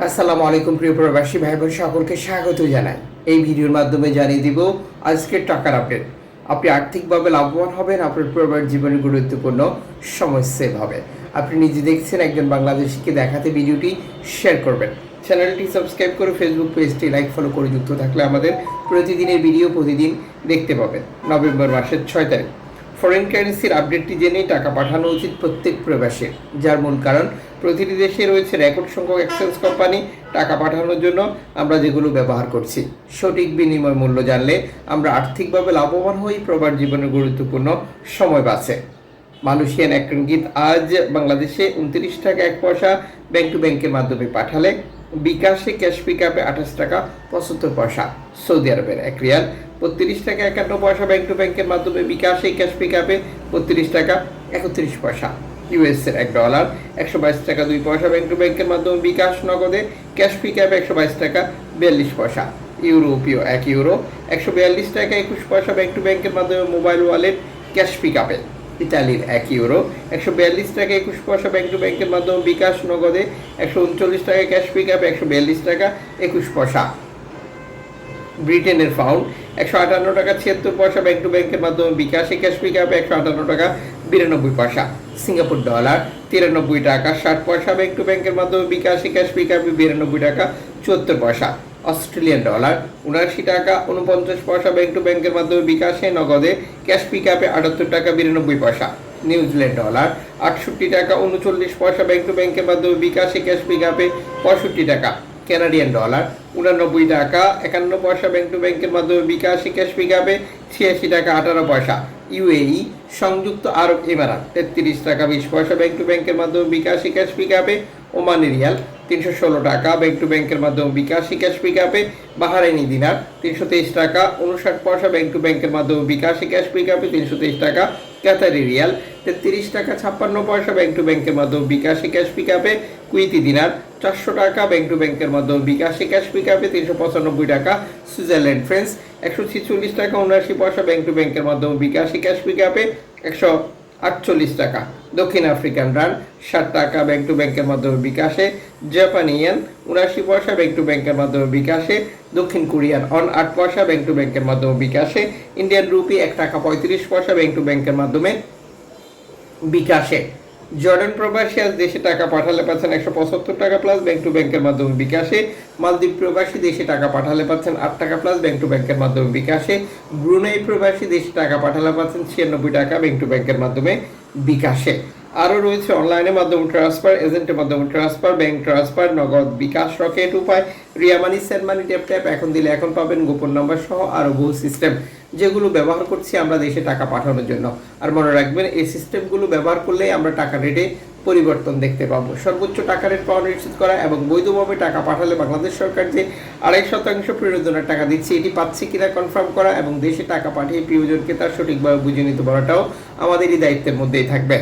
আসসালামু আলাইকুম, প্রিয় প্রবাসী ভাই বোন সকলকে স্বাগত জানাই। এই ভিডিওর মাধ্যমে জানিয়ে দিব আজকের টাকার আপডেট। আপনি আর্থিকভাবে লাভবান হবেন, আপনার পরিবার জীবনে গুরুত্বপূর্ণ সময় সেভ হবে। আপনি নিজে দেখছেন একজন বাংলাদেশিকে দেখাতে ভিডিওটি শেয়ার করবেন। চ্যানেলটি সাবস্ক্রাইব করে ফেসবুক পেজটি লাইক, ফলো করে যুক্ত থাকলে আমাদের প্রতিদিনের ভিডিও প্রতিদিন দেখতে পাবেন। নভেম্বর মাসের ছয় তারিখ। ফরেন কারেন্সির আপডেটটি জেনেই টাকা পাঠানো উচিত প্রত্যেক প্রবাসীর যার মূল কারণ, প্রতিটি দেশে রয়েছে রেকর্ড সংখ্যক এক্সচেঞ্জ কোম্পানি টাকা পাঠানোর জন্য আমরা যেগুলো ব্যবহার করছি। সঠিক বিনিময় মূল্য জানলে আমরা আর্থিকভাবে লাভবান হই প্রবার জীবনের গুরুত্বপূর্ণ সময় বাঁচে। মালয়েশিয়ান এক আজ বাংলাদেশে উনত্রিশ টাকা এক পয়সা ব্যাংক টু ব্যাংকের মাধ্যমে পাঠালে বিকাশে ক্যাশ পিক আপে আঠাশ টাকা, পঁচাত্তর পয়সা। সৌদি আরবের এক রিয়াল, বত্রিশ টাকা একান্ন পয়সা ব্যাংক টু ব্যাংকের মাধ্যমে বিকাশে ক্যাশ পিক আপে বত্রিশ টাকা, একত্রিশ পয়সা। ইউএসের এক ডলার, একশো বাইশ টাকা দুই পয়সা ব্যাংক টু ব্যাংকের মাধ্যমে বিকাশ নগদে ক্যাশ পিক আপে একশো বাইশ টাকা, বিয়াল্লিশ পয়সা। ইউরোপীয় এক ইউরো, একশো বিয়াল্লিশ টাকা, একুশ পয়সা ব্যাংক টু ব্যাংকের মাধ্যমে মোবাইল ওয়ালেট ক্যাশ পিক আপে। ইতালির এক ইউরো। একশো বিয়াল্লিশ টাকা একুশ পয়সা ব্যাংক টু ব্যাংকের মাধ্যমে বিকাশ নগদে। একশো উনচল্লিশ টাকা ক্যাশ পিক আপ একশো বিয়াল্লিশ টাকা একুশ পয়সা। ব্রিটেনের পাউন্ড একশো আটান্ন টাকা ছিয়াত্তর পয়সা ব্যাংক টু ব্যাংকের মাধ্যমে বিকাশে ক্যাশ পিক আপ একশো আটান্ন টাকা বিরানব্বই পয়সা। সিঙ্গাপুর ডলার তিরানব্বই টাকা ষাট পয়সা ব্যাংক টু ব্যাংকের মাধ্যমে বিকাশে ক্যাশ পিক আপে বিরানব্বই টাকা চুয়াত্তর পয়সা। Australian dollar. উনআশি টাকা উনপঞ্চাশ পয়সা ব্যাংক টু ব্যাংকের মাধ্যমে বিকাশে, নগদে ক্যাশ পিক আপে আটাত্তর টাকা বিরানব্বই পয়সা। নিউজিল্যান্ড ডলার আটষট্টি টাকা উনচল্লিশ পয়সা ব্যাংক টু ব্যাংকের মাধ্যমে বিকাশে ক্যাশ পিক আপে পঁয়ষট্টি টাকা। কানাডিয়ান ডলার উনানব্বই টাকা একান্ন পয়সা ব্যাংক টু ব্যাংকের মাধ্যমে বিকাশে ক্যাশ পিক আপে ছিয়াশি টাকা আঠারো পয়সা। ইউএই সংযুক্ত আরব এমারাত, তেত্রিশ টাকা বিশ পয়সা ব্যাংক টু ব্যাংকের মাধ্যমে বিকাশে ক্যাশ পিক আপে ওমানি রিয়াল তিনশো ষোলো টাকা ব্যাংক টু ব্যাংকের মাধ্যমে বিকাশি ক্যাশ পিক আপে বাহারাইনি দিনার। তিনশো তেইশ টাকা, উনষাট পয়সা ব্যাংক টু ব্যাংকের মাধ্যমে বিকাশি ক্যাশ পিক আপে তিনশো তেইশ টাকা কাতারি রিয়াল তেত্রিশ টাকা, ছাপ্পান্ন পয়সা ব্যাংক টু ব্যাংকের মাধ্যমে বিকাশি ক্যাশ পিক আপে কুইতি দিনার। চারশো টাকা ব্যাংক টু ব্যাংকের মাধ্যমে বিকাশি ক্যাশ পিক আপে তিনশো পঁচানব্বই টাকা সুইজারল্যান্ড ফ্রেন্স একশো ছিচল্লিশ টাকা, উনআশি পয়সা ব্যাংক টু ব্যাংকের মাধ্যমে বিকাশি ক্যাশ পিক আপে একশো আটচল্লিশ টাকা। দক্ষিণ আফ্রিকান রান, ষাট টাকা ব্যাংক টু ব্যাংকের মাধ্যমে বিকাশে। জাপানি ইয়ান, উনআশি পয়সা ব্যাংক টু ব্যাংকের মাধ্যমে বিকাশে। দক্ষিণ কোরিয়ান অন, আট পয়সা ব্যাংক টু ব্যাংকের মাধ্যমে বিকাশে। ইন্ডিয়ান রুপি এক টাকা পঁয়ত্রিশ পয়সা ব্যাংক টু ব্যাংকের মাধ্যমে বিকাশে। জর্ডান প্রবাসী আজ দেশে টাকা পাঠালে পাচ্ছেন একশো পঁচাত্তর টাকা প্লাস ব্যাংক টু ব্যাংকের মাধ্যমে বিকাশে। মালদ্বীপ প্রবাসী দেশে টাকা পাঠালে পাচ্ছেন আট টাকা প্লাস ব্যাংক টু ব্যাংকের মাধ্যমে বিকাশে। ব্রুনাই প্রবাসী দেশে টাকা পাঠালে পাচ্ছেন ছিয়ানব্বই টাকা ব্যাংক টু ব্যাংকের মাধ্যমে বিকাশে। আরও রয়েছে অনলাইনের মাধ্যমে ট্রান্সফার এজেন্টের মাধ্যমে ট্রান্সফার ব্যাংক ট্রান্সফার নগদ বিকাশ রকেট উপায় Ria Money send money tap tap এখন দিলে এখন পাবেন গোপন নাম্বার সহ আরও বহু সিস্টেম যেগুলো ব্যবহার করছি আমরা দেশে টাকা পাঠানোর জন্য। আর মনে রাখবেন, এই সিস্টেমগুলো ব্যবহার করলে আমরা টাকা রেটে পরিবর্তন দেখতে পাবো। সর্বোচ্চ টাকা রেট পাওয়া নিশ্চিত করা এবং বৈধভাবে টাকা পাঠালে বাংলাদেশ সরকার যে আড়াই শতাংশ প্রয়োজনের টাকা দিচ্ছে, এটি পাচ্ছে কিনা কনফার্ম করা এবং দেশে টাকা পাঠিয়ে প্রিয়জনকে তার সঠিকভাবে বুঝে নিতে পারাটাও আমাদেরই দায়িত্বের মধ্যেই থাকবে।